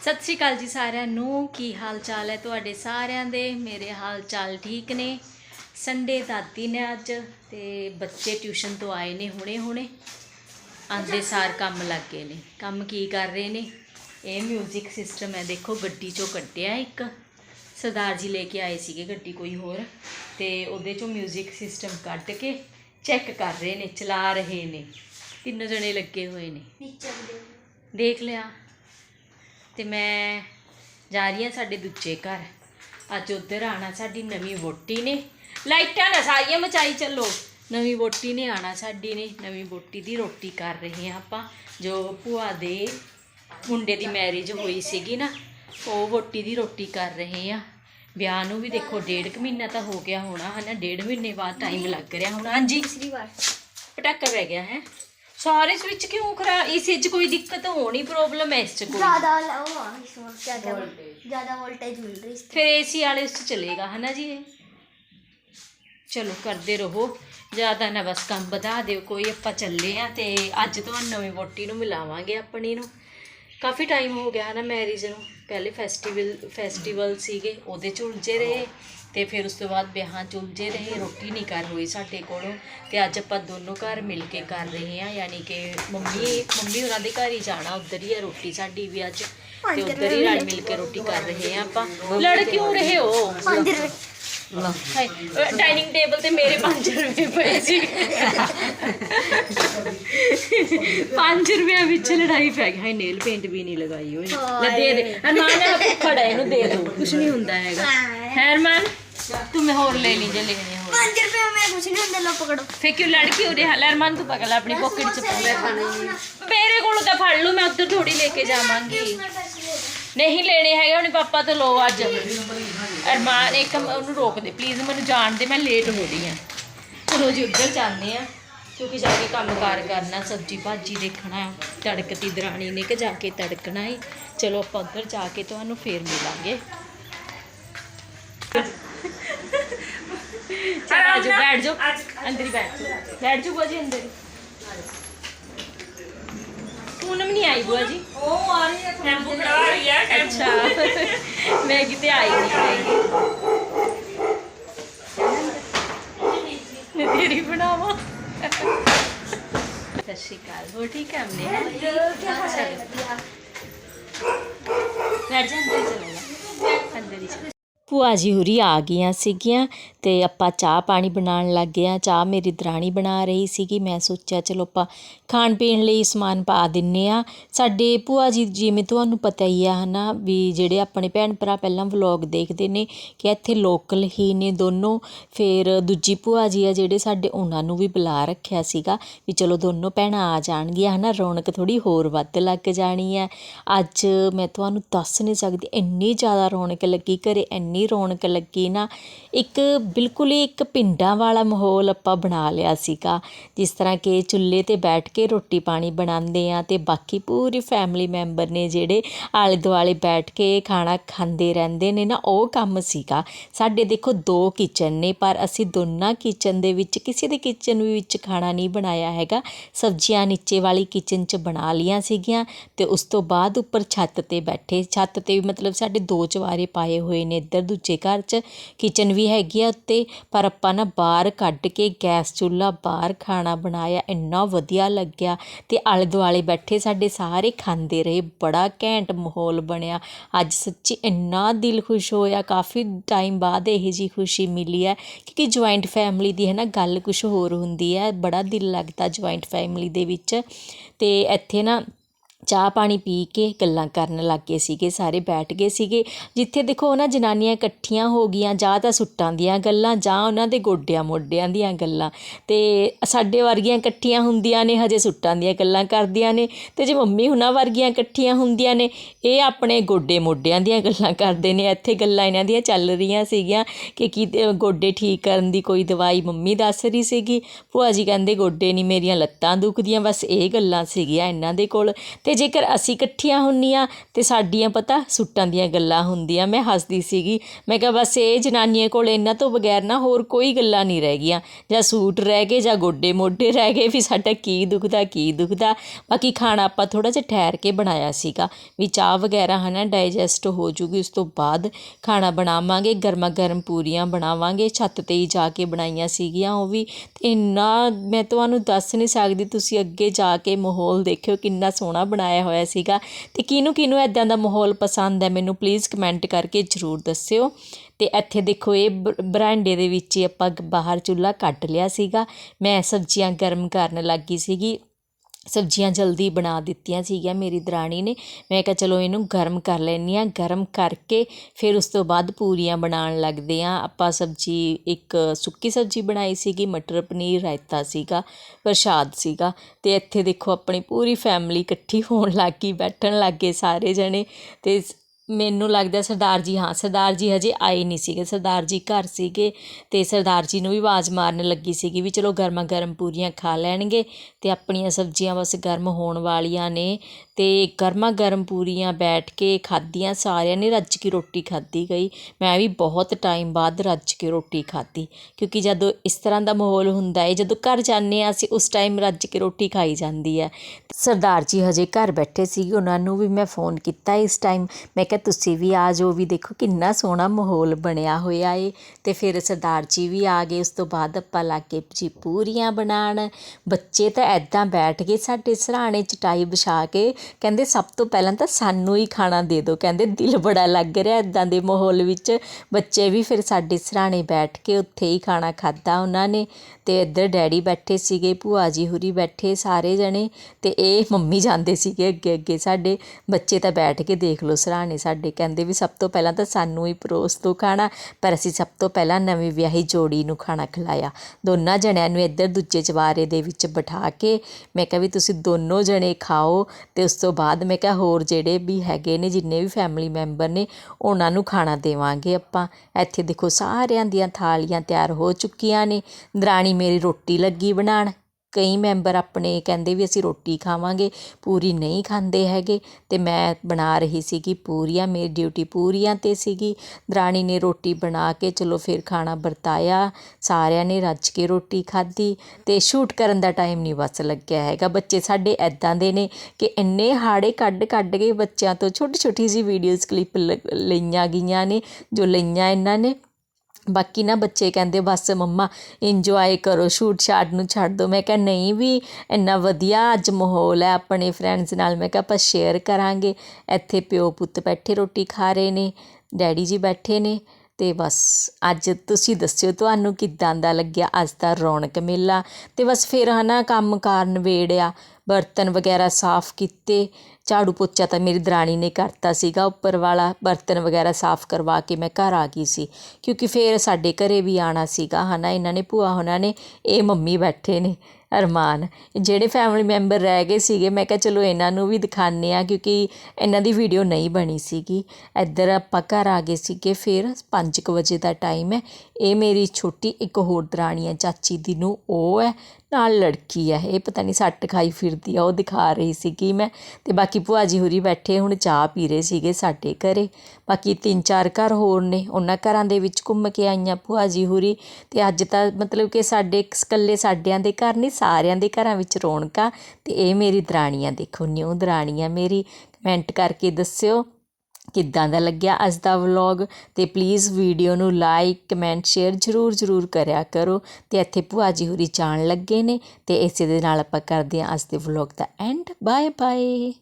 ਸਤਿ ਸ਼੍ਰੀ ਅਕਾਲ ਜੀ ਸਾਰਿਆਂ ਨੂੰ ਕੀ ਹਾਲ ਚਾਲ ਹੈ ਤੁਹਾਡੇ ਸਾਰਿਆਂ ਦੇ ਮੇਰੇ ਹਾਲ ਚਾਲ ਠੀਕ ਨੇ ਸੰਡੇ ਦਾਦੀ ਨੇ ਅੱਜ ਤੇ ਬੱਚੇ ਟਿਊਸ਼ਨ ਤੋਂ ਆਏ ਨੇ ਹੁਣੇ ਹੁਣੇ ਆਂਦੇ ਸਾਰ ਕੰਮ ਲੱਗ ਗਏ ਨੇ ਕੰਮ ਕੀ ਕਰ ਰਹੇ ਨੇ ਇਹ 뮤직 ਸਿਸਟਮ ਹੈ ਦੇਖੋ ਗੱਡੀ ਚੋਂ ਕੱਢਿਆ ਇੱਕ ਸਰਦਾਰ ਜੀ ਲੈ ਕੇ ਆਏ ਸੀਗੇ ਗੱਡੀ ਕੋਈ ਹੋਰ ਤੇ ਉਹਦੇ ਚੋਂ 뮤직 ਸਿਸਟਮ ਕੱਢ ਕੇ ਚੈੱਕ ਕਰ ਰਹੇ ਨੇ ਚਲਾ ਰਹੇ ਨੇ ਤਿੰਨ ਜਣੇ ਲੱਗੇ ਹੋਏ ਨੇ ਦੇਖ ਲਿਆ ਤੇ ਮੈਂ ਜਾ ਰਹੀ ਹਾਂ ਸਾਡੇ ਦੂਜੇ ਘਰ। ਅੱਜ ਉੱਧਰ ਆਣਾ ਸਾਡੀ ਨਵੀਂ ਵੋਟੀ ਨੇ। ਲਾਈਟਾਂ ਨਾ ਸਾਰੀਆਂ ਮਚਾਈ ਚੱਲੋ। ਨਵੀਂ ਵੋਟੀ ਨੇ ਆਣਾ ਸਾਡੀ ਨੇ ਨਵੀਂ ਵੋਟੀ ਦੀ ਰੋਟੀ ਕਰ ਰਹੇ ਹਾਂ ਆਪਾਂ। ਜੋ ਭੂਆ ਦੇ ਮੁੰਡੇ ਦੀ ਮੈਰਿਜ ਹੋਈ ਸੀਗੀ ਨਾ ਉਹ ਵੋਟੀ ਦੀ ਰੋਟੀ ਕਰ ਰਹੇ ਆ ਵਿਆਹ ਨੂੰ ਵੀ ਦੇਖੋ ਡੇਢ ਕੁ ਮਹੀਨਾ ਤਾਂ ਹੋ ਗਿਆ ਹੋਣਾ ਹਨਾ ਡੇਢ ਮਹੀਨੇ ਬਾਅਦ ਟਾਈਮ ਲੱਗ ਰਿਹਾ ਹੁਣ। ਹਾਂਜੀ। ਤੀਸਰੀ ਵਾਰ ਪਟਾਕਾ ਪੈ ਗਿਆ ਹੈ? ਸਾਰੇ ਸਵਿਚ ਕਿਉਂ ਖਰਾ ਇਸ ਵਿੱਚ ਕੋਈ ਦਿੱਕਤ ਹੋਣੀ ਪ੍ਰੋਬਲਮ ਹੈ ਇਸ ਚ ਕੋਈ ज्यादा वो आ इसमें ज्यादा ज्यादा वोल्टेज मिल रही है ਫਿਰ ਏਸੀ ਵਾਲੇ ਉਸ 'ਚ ਚੱਲੇਗਾ ਹਨਾ ਜੀ ਇਹ ਚਲੋ ਕਰਦੇ ਰਹੋ ਜ਼ਿਆਦਾ ਨਾ ਬਸ ਕੰਮ ਵਧਾ ਦਿਓ ਕੋਈ ਆਪਾਂ ਚੱਲੇ ਆ ਤੇ ਅੱਜ ਤੁਹਾਨੂੰ ਨਵੀਂ ਵੋਟੀ ਨੂੰ ਮਿਲਾਵਾਂਗੇ ਆਪਣੀ ਨੂੰ ਕਾਫੀ ਟਾਈਮ ਹੋ ਗਿਆ ਹਨਾ ਮੈਰਿਜ ਨੂੰ ਪਹਿਲੇ ਫੈਸਟੀਵਲ ਫੈਸਟੀਵਲ ਸੀਗੇ ਉਹਦੇ 'ਚ ਉਲਝੇ ਰਹੇ तो फिर उस तो हाँ, च उलझे रहे रोटी नहीं कर हुई साढ़े को अच्छ आप दोनों घर मिल के कर रहे हैं यानी कि मम्मी मम्मी उन्होंने घर ही जाना उधर ही है रोटी साड़ी भी अच्छ टेबल से। पे रुपया खड़ा दे दो। कुछ नहीं होंगे। ਹੈਰਮਨ ਤੂੰ ਮੈਂ ਹੋਰ ਲੈ ਲਈ ਜੇ ਲੈਣੀ ਹੋਰ। 5 ਰੁਪਏ ਮੈਂ ਕੁਛ ਨਹੀਂ ਹੁੰਦਾ ਲੋ ਪਕੜੋ। ਫੇ ਕਿਉਂ ਲੜਕੀ ਉਰੇ ਹਲ ਹਰਮਨ ਤੂੰ ਪਕੜ ਲੈ ਆਪਣੀ ਪੋਕਟ ਚ ਪਾ ਲੈ। ਮੇਰੇ ਕੋਲ ਤਾਂ ਫੜ ਲੂ ਮੈਂ ਉੱਧਰ ਥੋੜੀ ਲੈ ਕੇ ਜਾਵਾਂਗੀ। ਨਹੀਂ ਲੈਣੇ ਹੈਗੇ ਹੁਣ ਪਾਪਾ ਤੋਂ ਲੋ ਅੱਜ। ਅਰਮਾਨ ਇੱਕ ਉਹਨੂੰ ਰੋਕ ਦੇ ਪਲੀਜ਼ ਮੈਨੂੰ ਜਾਣ ਦੇ ਮੈਂ ਲੇਟ ਹੋ ਰਹੀ ਆ ਚਲੋ ਜੀ ਉੱਧਰ ਜਾਂਦੇ ਆ ਕਿਉਂਕਿ ਜਾ ਕੇ ਕੰਮ ਕਾਰ ਕਰਨਾ ਸਬਜੀ ਭਾਜੀ ਦੇਖਣਾ ਤੜਕਤੀ ਦਰਾਣੀ ਨੇ ਕਿ ਜਾ ਕੇ ਤੜਕਣਾ ਏ। ਚਲੋ ਆਪਾਂ ਉੱਧਰ ਜਾ ਕੇ ਤੁਹਾਨੂੰ ਫੇਰ ਮਿਲਾਂਗੇ। ਚਲ ਆ ਜਾਓ ਬੈਠ ਜਾਓ ਅੰਦਰ ਹੀ ਬੈਠ ਜਾਓ ਬੈਠ ਜਾਓ ਬੁਆ ਜੀ ਅੰਦਰ ਹੀ ਪੂਨਮ ਨਹੀਂ ਆਈ ਬੁਆ ਜੀ ਉਹ ਆ ਰਹੀ ਹੈ ਟੈਂਪੂ ਖੜਾ ਰਹੀ ਹੈ ਅੱਛਾ ਮੈਂ ਕਿਤੇ ਆਈ ਨਹੀਂ ਹੈਗੀ ਮੈਂ ਤੇਰੀ ਬਣਾਵਾਂ ਸਤਿ ਸ਼੍ਰੀ ਅਕਾਲ ਹੋ ਠੀਕ ਹੈ ਹਮਨੇ ਬੈਠ ਜਾ ਅੰਦਰ ਚਲਾ ਜਾ ਅੰਦਰ ਹੀ ਚਲਾ ਭੂਆ ਜੀ ਹੁਰੀ ਆ ਗਈਆਂ ਸੀਗੀਆਂ ਅਤੇ ਆਪਾਂ ਚਾਹ ਪਾਣੀ ਬਣਾਉਣ ਲੱਗ ਗਏ ਹਾਂ। ਚਾਹ ਮੇਰੀ ਦਰਾਣੀ ਬਣਾ ਰਹੀ ਸੀਗੀ। ਮੈਂ ਸੋਚਿਆ, ਚਲੋ ਆਪਾਂ ਖਾਣ ਪੀਣ ਲਈ ਸਮਾਨ ਪਾ ਦਿੰਦੇ ਹਾਂ। ਸਾਡੇ ਭੂਆ ਜੀ ਜਿਵੇਂ ਤੁਹਾਨੂੰ ਪਤਾ ਹੀ ਆ ਨਾ ਵੀ ਜਿਹੜੇ ਆਪਣੇ ਭੈਣ ਭਰਾ ਪਹਿਲਾਂ ਵਲੌਗ ਦੇਖਦੇ ਨੇ ਕਿ ਇੱਥੇ ਲੋਕਲ ਹੀ ਨੇ ਦੋਨੋਂ। ਫਿਰ ਦੂਜੀ ਭੂਆ ਜੀ ਆ ਜਿਹੜੇ ਸਾਡੇ, ਉਹਨਾਂ ਨੂੰ ਵੀ ਬੁਲਾ ਰੱਖਿਆ ਸੀਗਾ ਵੀ ਚਲੋ ਦੋਨੋਂ ਭੈਣਾਂ ਆ ਜਾਣਗੀਆਂ, ਹਨਾ। ਰੌਣਕ ਥੋੜੀ ਹੋਰ ਵੱਧ ਲੱਗ ਜਾਣੀ ਹੈ ਅੱਜ ਮੈਂ ਤੁਹਾਨੂੰ ਦੱਸ ਨਹੀਂ ਸਕਦੀ, ਇੰਨੀ ਜ਼ਿਆਦਾ ਰੌਣਕ ਲੱਗੀ, ਘਰੇ ਇੰਨੀ ਰੌਣਕ ਲੱਗੀ ਨਾ। ਇੱਕ ਬਿਲਕੁਲ ਹੀ ਇੱਕ ਪਿੰਡਾਂ ਵਾਲਾ ਮਾਹੌਲ ਆਪਾਂ ਬਣਾ ਲਿਆ ਸੀਗਾ। ਜਿਸ ਤਰ੍ਹਾਂ ਕਿ ਚੁੱਲ੍ਹੇ ਤੇ ਬੈਠ ਕੇ ਰੋਟੀ ਪਾਣੀ ਬਣਾਉਂਦੇ ਹਾਂ ਅਤੇ ਬਾਕੀ ਪੂਰੀ ਫੈਮਿਲੀ ਮੈਂਬਰ ਨੇ ਜਿਹੜੇ ਆਲੇ ਦੁਆਲੇ ਬੈਠ ਕੇ ਖਾਣਾ ਖਾਂਦੇ ਰਹਿੰਦੇ ਨੇ ਨਾ, ਉਹ ਕੰਮ ਸੀਗਾ। ਸਾਡੇ ਦੇਖੋ ਦੋ ਕਿਚਨ ਨੇ, ਪਰ ਅਸੀਂ ਦੋਨਾਂ ਕਿਚਨ ਦੇ ਵਿੱਚ, ਕਿਸੇ ਦੇ ਕਿਚਨ ਵਿੱਚ ਖਾਣਾ ਨਹੀਂ ਬਣਾਇਆ ਹੈਗਾ। ਸਬਜ਼ੀਆਂ ਨੀਚੇ ਵਾਲੀ ਕਿਚਨ 'ਚ ਬਣਾ ਲੀਆਂ ਸੀਗੀਆਂ ਤੇ ਉਸ ਤੋਂ ਬਾਅਦ ਉੱਪਰ ਛੱਤ ਤੇ ਬੈਠੇ। ਛੱਤ ਤੇ ਵੀ ਮਤਲਬ ਸਾਡੇ ਦੋ ਚਵਾਰੇ ਪਾਏ ਹੋਏ ਨੇ ਇੱਧਰ ਦੂਜੇ ਘਰ 'ਚ। ਕਿਚਨ ਵੀ ਹੈਗੀ ਆ ਉੱਤੇ ਪਰ ਆਪਾਂ ਨਾ ਬਾਹਰ ਕੱਢ ਕੇ ਗੈਸ ਚੁੱਲ੍ਹਾ ਬਾਹਰ ਖਾਣਾ ਬਣਾਇਆ, ਇੰਨਾ ਵਧੀਆ ਲੱਗਿਆ ਅਤੇ ਆਲੇ ਦੁਆਲੇ ਬੈਠੇ ਸਾਡੇ ਸਾਰੇ ਖਾਂਦੇ ਰਹੇ, ਬੜਾ ਘੈਂਟ ਮਾਹੌਲ ਬਣਿਆ। ਅੱਜ ਸੱਚੀ ਇੰਨਾ ਦਿਲ ਖੁਸ਼ ਹੋਇਆ, ਕਾਫੀ ਟਾਈਮ ਬਾਅਦ ਇਹੋ ਜਿਹੀ ਖੁਸ਼ੀ ਮਿਲੀ ਹੈ ਕਿਉਂਕਿ ਜੁਆਇੰਟ ਫੈਮਿਲੀ ਦੀ ਹੈ ਨਾ ਗੱਲ ਕੁਛ ਹੋਰ ਹੁੰਦੀ ਹੈ, ਬੜਾ ਦਿਲ ਲੱਗਦਾ ਜੁਆਇੰਟ ਫੈਮਿਲੀ ਦੇ ਵਿੱਚ ਅਤੇ ਇੱਥੇ ਨਾ ਚਾਹ ਪਾਣੀ ਪੀ ਕੇ ਗੱਲਾਂ ਕਰਨ ਲੱਗ ਗਏ ਸੀਗੇ, ਸਾਰੇ ਬੈਠ ਗਏ ਸੀਗੇ। ਜਿੱਥੇ ਦੇਖੋ ਉਹਨਾਂ ਜਨਾਨੀਆਂ ਇਕੱਠੀਆਂ ਹੋ ਗਈਆਂ, ਜਾਂ ਤਾਂ ਸੁੱਟਾਂ ਦੀਆਂ ਗੱਲਾਂ, ਜਾਂ ਉਹਨਾਂ ਦੇ ਗੋਡਿਆਂ ਮੋਢਿਆਂ ਦੀਆਂ ਗੱਲਾਂ। ਤੇ ਸਾਡੇ ਵਰਗੀਆਂ ਇਕੱਠੀਆਂ ਹੁੰਦੀਆਂ ਨੇ, ਹਜੇ ਸੁੱਟਾਂ ਦੀਆਂ ਗੱਲਾਂ ਕਰਦੀਆਂ ਨੇ। ਤੇ ਜੇ ਮੰਮੀ ਹੁਣਾਂ ਵਰਗੀਆਂ ਇਕੱਠੀਆਂ ਹੁੰਦੀਆਂ ਨੇ, ਇਹ ਆਪਣੇ ਗੋਡੇ ਮੋਢਿਆਂ ਦੀਆਂ ਗੱਲਾਂ ਕਰਦੇ ਨੇ। ਇੱਥੇ ਗੱਲਾਂ ਇਹਨਾਂ ਦੀਆਂ ਚੱਲ ਰਹੀਆਂ ਸੀਗੀਆਂ ਕਿ ਕੀ ਗੋਡੇ ਠੀਕ ਕਰਨ ਦੀ ਕੋਈ ਦਵਾਈ ਮੰਮੀ ਦੱਸ ਰਹੀ ਸੀਗੀ। ਭੂਆ ਜੀ ਕਹਿੰਦੇ ਗੋਡੇ ਨਹੀਂ ਮੇਰੀਆਂ ਲੱਤਾਂ ਦੁਖਦੀਆਂ, ਬਸ ਇਹ ਗੱਲਾਂ ਸੀਗੀਆਂ ਇਹਨਾਂ ਦੇ ਕੋਲ। ਤੇ ਜੇਕਰ ਅਸੀਂ ਇਕੱਠੀਆਂ ਹੁੰਨੀਆਂ ਤੇ ਸਾਡੀਆਂ ਪਤਾ ਸੁੱਟਾਂ ਦੀਆਂ ਗੱਲਾਂ ਹੁੰਦੀਆਂ। ਮੈਂ ਹੱਸਦੀ ਸੀਗੀ। ਮੈਂ ਕਿਹਾ, ਬਸ ਇਹ ਜਨਾਨੀਆਂ ਕੋਲ ਇਹਨਾਂ ਤੋਂ ਬਗੈਰ ਨਾ ਹੋਰ ਕੋਈ ਗੱਲਾਂ ਨਹੀਂ ਰਹਿ ਗਈਆਂ। ਜਾਂ ਸੂਟ ਰਹਿ ਗਏ, ਜਾਂ ਗੋਡੇ ਮੋਢੇ ਰਹਿ ਗਏ, ਵੀ ਸਾਡਾ ਕੀ ਦੁਖਦਾ ਕੀ ਦੁਖਦਾ। ਬਾਕੀ ਖਾਣਾ ਆਪਾਂ ਥੋੜਾ ਜਿਹਾ ਠਹਿਰ ਕੇ ਬਣਾਇਆ ਸੀਗਾ। ਵੀ ਚਾਹ ਵਗੈਰਾ ਹਨਾ ਡਾਈਜੈਸਟ ਹੋ ਜੂਗੀ, ਉਸ ਤੋਂ ਬਾਅਦ ਖਾਣਾ ਬਣਾਵਾਂਗੇ ਗਰਮਾ ਗਰਮ ਪੂਰੀਆਂ ਬਣਾਵਾਂਗੇ। ਛੱਤ ਤੇ ਹੀ ਜਾ ਕੇ ਬਣਾਈਆਂ ਸੀਗੀਆਂ ਉਹ ਵੀ। ਤੇ ਇੰਨਾ ਮੈਂ ਤੁਹਾਨੂੰ ਦੱਸ ਨਹੀਂ ਸਕਦੀ, ਤੁਸੀਂ ਅੱਗੇ ਜਾ ਕੇ ਮਾਹੌਲ ਦੇਖਿਓ ਕਿੰਨਾ ਸੋਹਣਾ ਬਣਾਇਆ ਹੋਇਆ ਸੀਗਾ ਤੇ ਕਿਹਨੂੰ ਕਿਹਨੂੰ ਐਦਾਂ ਦਾ ਮਾਹੌਲ ਪਸੰਦ ਹੈ ਮੈਨੂੰ ਪਲੀਜ਼ ਕਮੈਂਟ ਕਰਕੇ ਜ਼ਰੂਰ ਦੱਸਿਓ। ਤੇ ਇੱਥੇ ਦੇਖੋ ਇਹ ਬ- ਬਰਾਂਡੇ ਦੇ ਵਿੱਚ ਹੀ ਆਪਾਂ ਬਾਹਰ ਚੁੱਲ੍ਹਾ ਕੱਟ ਲਿਆ ਸੀਗਾ। ਮੈਂ ਸਬਜ਼ੀਆਂ ਗਰਮ ਕਰਨ ਲੱਗੀ ਸੀਗੀ। ਸਬਜ਼ੀਆਂ ਜਲਦੀ ਬਣਾ ਦਿੱਤੀਆਂ ਸੀਗੀਆਂ ਮੇਰੀ ਦਰਾਣੀ ਨੇ। ਮੈਂ ਕਿਹਾ, ਚਲੋ ਇਹਨੂੰ ਗਰਮ ਕਰ ਲੈਂਦੀ ਹਾਂ। ਗਰਮ ਕਰਕੇ ਫਿਰ ਉਸ ਤੋਂ ਬਾਅਦ ਪੂਰੀਆਂ ਬਣਾਉਣ ਲੱਗਦੇ ਹਾਂ। ਆਪਾਂ ਸਬਜ਼ੀ, ਇੱਕ ਸੁੱਕੀ ਸਬਜ਼ੀ ਬਣਾਈ ਸੀਗੀ, ਮਟਰ, ਪਨੀਰ, ਰਾਇਤਾ ਸੀਗਾ, ਪ੍ਰਸ਼ਾਦ ਸੀਗਾ। ਅਤੇ ਇੱਥੇ ਦੇਖੋ, ਆਪਣੀ ਪੂਰੀ ਫੈਮਿਲੀ ਇਕੱਠੀ ਹੋਣ ਲੱਗ ਗਈ, ਬੈਠਣ ਲੱਗ ਗਏ ਸਾਰੇ ਜਣੇ। ਅਤੇ ਮੈਨੂੰ ਲੱਗਦਾ ਸਰਦਾਰ ਜੀ, ਹਾਂ, ਸਰਦਾਰ ਜੀ ਹਜੇ ਆਏ ਨਹੀਂ ਸੀਗੇ। ਸਰਦਾਰ ਜੀ ਘਰ ਸੀਗੇ ਅਤੇ ਸਰਦਾਰ ਜੀ ਨੂੰ ਵੀ ਆਵਾਜ਼ ਮਾਰਨ ਲੱਗੀ ਸੀਗੀ ਵੀ ਚਲੋ ਗਰਮਾ ਗਰਮ ਪੂਰੀਆਂ ਖਾ ਲੈਣਗੇ ਅਤੇ ਆਪਣੀਆਂ ਸਬਜ਼ੀਆਂ ਬਸ ਗਰਮ ਹੋਣ ਵਾਲੀਆਂ ਨੇ ਅਤੇ ਗਰਮਾ ਗਰਮ ਪੂਰੀਆਂ ਬੈਠ ਕੇ ਖਾਧੀਆਂ, ਸਾਰਿਆਂ ਨੇ ਰੱਜ ਕੇ ਰੋਟੀ ਖਾਧੀ ਗਈ। ਮੈਂ ਵੀ ਬਹੁਤ ਟਾਈਮ ਬਾਅਦ ਰੱਜ ਕੇ ਰੋਟੀ ਖਾਧੀ ਕਿਉਂਕਿ ਜਦੋਂ ਇਸ ਤਰ੍ਹਾਂ ਦਾ ਮਾਹੌਲ ਹੁੰਦਾ ਹੈ ਜਦੋਂ ਘਰ ਜਾਂਦੇ ਹਾਂ ਅਸੀਂ ਉਸ ਟਾਈਮ ਰੱਜ ਕੇ ਰੋਟੀ ਖਾਈ ਜਾਂਦੀ ਹੈ। ਸਰਦਾਰ ਜੀ ਹਜੇ ਘਰ ਬੈਠੇ ਸੀ ਉਹਨਾਂ ਨੂੰ ਵੀ ਮੈਂ ਫੋਨ ਕੀਤਾ ਇਸ ਟਾਈਮ। ਮੈਂ ਕਿਹਾ, ਤੁਸੀਂ ਵੀ ਆ ਜਾਓ, ਵੀ ਦੇਖੋ ਕਿੰਨਾ ਸੋਹਣਾ ਮਾਹੌਲ ਬਣਿਆ ਹੋਇਆ ਏ। ਅਤੇ ਫਿਰ ਸਰਦਾਰ ਜੀ ਵੀ ਆ ਗਏ। ਉਸ ਤੋਂ ਬਾਅਦ ਆਪਾਂ ਲਾਗੇ ਜੀ ਪੂਰੀਆਂ ਬਣਾਉਣ। ਬੱਚੇ ਤਾਂ ਇੱਦਾਂ ਬੈਠ ਗਏ ਸਾਡੇ ਸਰਾਣੇ ਚਟਾਈ ਵਿਛਾ ਕੇ। ਕਹਿੰਦੇ, ਸਭ ਤੋਂ ਪਹਿਲਾਂ ਤਾਂ ਸਾਨੂੰ ਹੀ ਖਾਣਾ ਦੇ ਦਿਓ। ਕਹਿੰਦੇ, ਦਿਲ ਬੜਾ ਲੱਗ ਰਿਹਾ ਇੱਦਾਂ ਦੇ ਮਾਹੌਲ ਵਿੱਚ। ਬੱਚੇ ਵੀ ਫਿਰ ਸਾਡੇ ਸਰਾਣੇ ਬੈਠ ਕੇ ਉੱਥੇ ਹੀ ਖਾਣਾ ਖਾਦਾ ਉਹਨਾਂ ਨੇ। ਤੇ ਇੱਧਰ ਡੈਡੀ ਬੈਠੇ ਸੀਗੇ, ਭੂਆ ਜੀ ਹੁਰੀ ਬੈਠੇ ਸਾਰੇ ਜਣੇ। ਤੇ ਇਹ ਮੰਮੀ ਜਾਂਦੇ ਸੀਗੇ ਅੱਗੇ ਅੱਗੇ ਸਾਡੇ। ਬੱਚੇ ਤਾਂ ਬੈਠ ਕੇ ਦੇਖ ਲਓ ਸਰਾਣੇ ਸਾਡੇ ਕਹਿੰਦੇ ਵੀ ਸਭ ਤੋਂ ਪਹਿਲਾਂ ਤਾਂ ਸਾਨੂੰ ਹੀ ਪਰੋਸ ਤੋਂ ਖਾਣਾ, ਪਰ ਅਸੀਂ ਸਭ ਤੋਂ ਪਹਿਲਾਂ ਨਵੀਂ ਵਿਆਹੀ ਜੋੜੀ ਨੂੰ ਖਾਣਾ ਖਿਲਾਇਆ। ਦੋਨਾਂ ਜਣਿਆਂ ਨੂੰ ਇੱਧਰ ਦੂਜੇ ਚਵਾਰੇ ਦੇ ਵਿੱਚ ਬਿਠਾ ਕੇ ਮੈਂ ਕਿਹਾ ਵੀ ਤੁਸੀਂ ਦੋਨੋਂ ਜਣੇ ਖਾਓ, ਤੇ ਉਸ ਤੋਂ ਬਾਅਦ ਮੈਂ ਕਿਹਾ ਹੋਰ ਜਿਹੜੇ ਵੀ ਹੈਗੇ ਨੇ, ਜਿੰਨੇ ਵੀ ਫੈਮਿਲੀ ਮੈਂਬਰ ਨੇ, ਉਹਨਾਂ ਨੂੰ ਖਾਣਾ ਦੇਵਾਂਗੇ ਆਪਾਂ। ਇੱਥੇ ਦੇਖੋ ਸਾਰਿਆਂ ਦੀਆਂ ਥਾਲੀਆਂ ਤਿਆਰ ਹੋ ਚੁੱਕੀਆਂ ਨੇ। ਦਰਾਣੀ ਮੇਰੀ ਰੋਟੀ ਲੱਗੀ ਬਣਾਉਣ। ਕਈ ਮੈਂਬਰ ਆਪਣੇ ਕਹਿੰਦੇ ਵੀ ਅਸੀਂ ਰੋਟੀ ਖਾਵਾਂਗੇ, ਪੂਰੀ ਨਹੀਂ ਖਾਂਦੇ ਹੈਗੇ। ਅਤੇ ਮੈਂ ਬਣਾ ਰਹੀ ਸੀਗੀ ਪੂਰੀਆਂ, ਮੇਰੀ ਡਿਊਟੀ ਪੂਰੀਆਂ ਤੇ ਸੀਗੀ। ਦਰਾਣੀ ਨੇ ਰੋਟੀ ਬਣਾ ਕੇ ਚਲੋ ਫਿਰ ਖਾਣਾ ਵਰਤਾਇਆ। ਸਾਰਿਆਂ ਨੇ ਰੱਜ ਕੇ ਰੋਟੀ ਖਾਧੀ ਅਤੇ ਸ਼ੂਟ ਕਰਨ ਦਾ ਟਾਈਮ ਨਹੀਂ ਬਸ ਲੱਗਿਆ ਹੈਗਾ। ਬੱਚੇ ਸਾਡੇ ਇੱਦਾਂ ਦੇ ਨੇ ਕਿ ਇੰਨੇ ਹਾੜੇ ਕੱਢ ਕੱਢ ਕੇ ਬੱਚਿਆਂ ਤੋਂ ਛੋਟੀ ਛੋਟੀ ਜਿਹੀ ਵੀਡੀਓਜ਼ ਕਲਿੱਪ ਲਈਆਂ ਗਈਆਂ ਨੇ, ਜੋ ਲਈਆਂ ਇਹਨਾਂ ਨੇ। ਬਾਕੀ ਨਾ ਬੱਚੇ ਕਹਿੰਦੇ, ਬਸ ਮੰਮਾ ਇੰਜੋਏ ਕਰੋ ਸ਼ੂਟ ਸ਼ਾਟ ਨੂੰ ਛੱਡ ਦਿਓ ਮੈਂ ਕਿਹਾ, ਨਹੀਂ ਵੀ, ਇੰਨਾ ਵਧੀਆ ਅੱਜ ਮਾਹੌਲ ਹੈ ਆਪਣੇ ਫਰੈਂਡਸ ਨਾਲ। ਮੈਂ ਕਿਹਾ, ਆਪਾਂ ਸ਼ੇਅਰ ਕਰਾਂਗੇ। ਇੱਥੇ ਪਿਓ ਪੁੱਤ ਬੈਠੇ, ਰੋਟੀ ਖਾ ਰਹੇ ਨੇ, ਡੈਡੀ ਜੀ ਬੈਠੇ ਨੇ ਤੇ ਬਸ, ਅੱਜ ਤੁਸੀਂ ਦੱਸਿਓ ਤੁਹਾਨੂੰ ਕਿੱਦਾਂ ਦਾ ਲੱਗਿਆ? ਅੱਜ ਦਾ ਰੌਣਕ ਮੇਲਾ ਤੇ ਬਸ ਫਿਰ ਹਨਾ ਕੰਮ ਕਾਰ ਨਵੇੜਿਆ ਬਰਤਨ ਵਗੈਰਾ ਸਾਫ਼ ਕੀਤੇ। ਝਾੜੂ ਪੋਚਾ ਤਾਂ ਮੇਰੀ ਦਰਾਣੀ ਨੇ ਕਰਤਾ ਸੀਗਾ। ਉੱਪਰ ਵਾਲਾ ਬਰਤਨ ਵਗੈਰਾ ਸਾਫ਼ ਕਰਵਾ ਕੇ ਮੈਂ ਘਰ ਆ ਗਈ ਸੀ। ਕਿਉਂਕਿ ਫਿਰ ਸਾਡੇ ਘਰ ਵੀ ਆਉਣਾ ਸੀਗਾ ਹੈ ਨਾ ਇਹਨਾਂ ਨੇ, ਭੂਆ ਹੋਣਾ ਨੇ, ਇਹ ਮੰਮੀ ਬੈਠੇ ਨੇ, ਅਰਮਾਨ। ਜਿਹੜੇ ਫੈਮਿਲੀ ਮੈਂਬਰ ਰਹਿ ਗਏ ਸੀਗੇ, ਮੈਂ ਕਿਹਾ ਚਲੋ ਇਹਨਾਂ ਨੂੰ ਵੀ ਦਿਖਾਉਂਦੇ ਆ ਕਿਉਂਕਿ ਇਹਨਾਂ ਦੀ ਵੀਡੀਓ ਨਹੀਂ ਬਣੀ ਸੀਗੀ। ਇੱਧਰ ਆਪਾਂ ਘਰ ਆ ਗਏ ਸੀਗੇ, ਫਿਰ 5:00 ਵਜੇ ਦਾ ਟਾਈਮ ਹੈ। ਇਹ ਮੇਰੀ ਛੋਟੀ ਇੱਕ ਹੋਰ ਦਰਾਣੀ ਹੈ, ਚਾਚੀ ਦੀ ਨੂੰ ਉਹ ਹੈ। ਨਾਲ ਲੜਕੀ ਹੈ ਇਹ ਪਤਾ ਨਹੀਂ ਸੱਟ ਖਾਈ ਫਿਰਦੀ ਆ, ਉਹ ਦਿਖਾ ਰਹੀ ਸੀਗੀ ਮੈਂ। ਤੇ ਬਾਕੀ ਭੂਆ ਜੀ ਹੁਰੀ ਬੈਠੇ, ਹੁਣ ਚਾਹ ਪੀ ਰਹੇ ਸੀਗੇ ਸਾਡੇ ਘਰੇ। ਬਾਕੀ ਤਿੰਨ ਚਾਰ ਘਰ ਹੋਰ ਨੇ, ਉਹਨਾਂ ਘਰਾਂ ਦੇ ਵਿੱਚ ਘੁੰਮ ਕੇ ਆਈਆਂ ਭੂਆ ਜੀ ਹੁਰੀ। ਤੇ ਅੱਜ ਤਾਂ ਮਤਲਬ ਕਿ ਸਾਡੇ ਇਕੱਲੇ ਸਾਡਿਆਂ ਦੇ ਘਰ ਨਹੀਂ ਸਾਰਿਆਂ ਦੇ ਘਰਾਂ ਵਿੱਚ ਰੌਣਕਾਂ। ਤੇ ਇਹ ਮੇਰੀ ਦਰਾਣੀਆਂ ਦੇਖੋ, ਨਿਊ ਦਰਾਣੀਆਂ ਮੇਰੀ। ਕਮੈਂਟ ਕਰਕੇ ਦੱਸਿਓ। ਕਿੱਦਾਂ ਦਾ ਲੱਗਿਆ ਅੱਜ ਦਾ ਵਲੋਗ? ਅਤੇ ਪਲੀਜ਼ ਵੀਡੀਓ ਨੂੰ ਲਾਈਕ ਕਮੈਂਟ ਸ਼ੇਅਰ ਜ਼ਰੂਰ ਜ਼ਰੂਰ ਕਰਿਆ ਕਰੋ। ਅਤੇ ਇੱਥੇ ਭੂਆ ਜੀ ਹੁਰੀ ਜਾਣ ਲੱਗੇ ਨੇ ਅਤੇ ਇਸੇ ਦੇ ਨਾਲ ਆਪਾਂ ਕਰਦੇ ਹਾਂ ਅੱਜ ਦੇ ਵਲੋਗ ਦਾ ਐਂਡ ਬਾਏ ਬਾਏ